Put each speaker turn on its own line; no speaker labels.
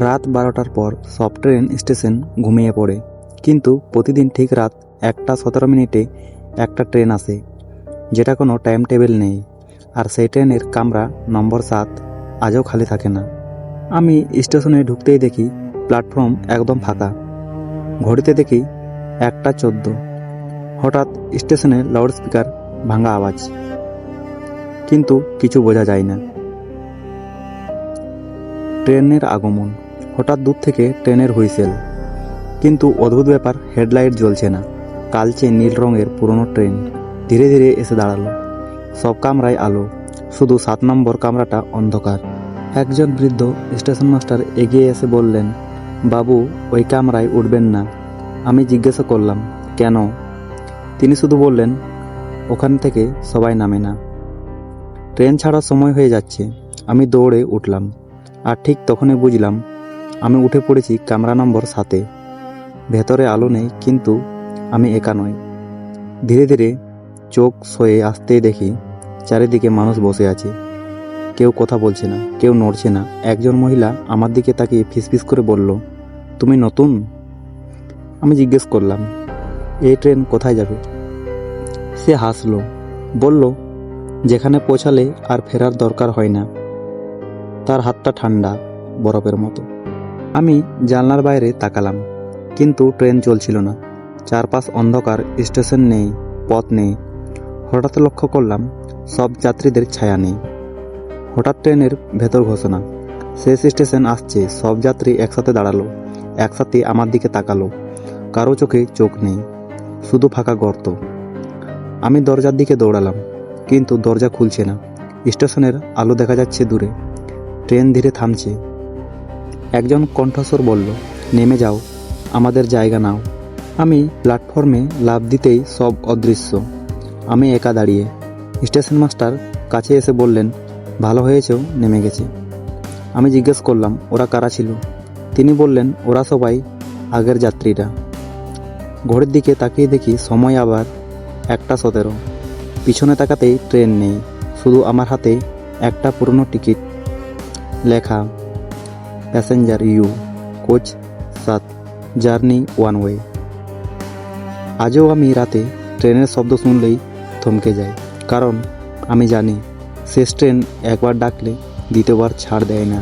রাত বারোটার পর সব ট্রেন স্টেশন ঘুমিয়ে পড়ে। কিন্তু প্রতিদিন ঠিক রাত একটা সতেরো মিনিটে একটা ট্রেন আসে, যেটা কোনো টাইম টেবিল নেই। আর সেই ট্রেনের কামরা নম্বর সাত আজও খালি থাকে না। আমি স্টেশনে ঢুকতেই দেখি প্ল্যাটফর্ম একদম ফাঁকা। ঘড়িতে দেখি একটা চোদ্দ। হঠাৎ স্টেশনে লাউডস্পিকার ভাঙা আওয়াজ। কিন্তু কিছু বোঝা যায় না। ট্রেনের আগমন। হঠাৎ দূর থেকে ট্রেনের হুইসেল। কিন্তু অদ্ভুত ব্যাপার, হেডলাইট জ্বলছে না। কালচে নীল রঙের পুরনো ট্রেন ধীরে ধীরে এসে দাঁড়াল। সব কামরায় আলো, শুধু সাত নম্বর কামরাটা অন্ধকার। একজন বৃদ্ধ স্টেশন মাস্টার এগিয়ে এসে বললেন, বাবু, ওই কামরায় উঠবেন না। আমি জিজ্ঞাসা করলাম, কেন? তিনি শুধু বললেন, ওখান থেকে সবাই নামে না। ট্রেন ছাড়ার সময় হয়ে যাচ্ছে। আমি দৌড়ে উঠলাম। আর ঠিক তখনই বুঝলাম আমি উঠে পড়েছি কামরা নম্বর সাতে। ভেতরে আলো নেই, কিন্তু আমি একা নই। ধীরে ধীরে চোখ সয়ে আসতেই দেখি চারিদিকে মানুষ বসে আছে। কেউ কথা বলছে না, কেউ নড়ছে না। একজন মহিলা আমার দিকে তাকিয়ে ফিসফিস করে বলল, তুমি নতুন? আমি জিজ্ঞেস করলাম, এই ট্রেন কোথায় যাবে? সে হাসলো, বলল, যেখানে পৌঁছালে আর ফেরার দরকার হয় না। তার হাতটা ঠান্ডা, বরফের মতো। আমি জানলার বাইরে তাকালাম, কিন্তু ট্রেন চলছিল না। চারপাশ অন্ধকার, স্টেশন নেই, পথ নেই। হঠাৎ লক্ষ্য করলাম, সব যাত্রীদের ছায়া নেই। হঠাৎ ট্রেনের ভেতর ঘোষণা। শেষ স্টেশন আসছে, সব যাত্রী একসাথে দাঁড়াল, একসাথে আমার দিকে তাকালো। কারও চোখে চোখ নেই, শুধু ফাঁকা গর্ত। আমি দরজার দিকে দৌড়ালাম, কিন্তু দরজা খুলছে না। স্টেশনের আলো দেখা যাচ্ছে দূরে। ট্রেন ধীরে থামছে একজন কণ্ঠস্বর বলল, নেমে যাও, আমাদের জায়গা নাও। আমি প্ল্যাটফর্মে লাভ দিতেই সব অদৃশ্য। আমি একা দাঁড়িয়ে, স্টেশন মাস্টার কাছে এসে বললেন, ভালো হয়েছেও নেমে গেছে। আমি জিজ্ঞেস করলাম, ওরা কারা ছিল? তিনি বললেন, ওরা সবাই আগের যাত্রীরা। ঘড়ির দিকে তাকিয়ে দেখি সময় আবার একটা সতেরো। পিছনে তাকাতেই ট্রেন নেই, শুধু আমার হাতে একটা পুরনো টিকিট লেখা। প্যাসেঞ্জার ইউ কোচ সাত জার্নি ওয়ান ওয়ে আজও আমি রাতে ট্রেনের শব্দ শুনলেই থমকে যাই, কারণ আমি জানি শেষ ট্রেন একবার ডাকলে দ্বিতীয়বার ছাড় দেয় না।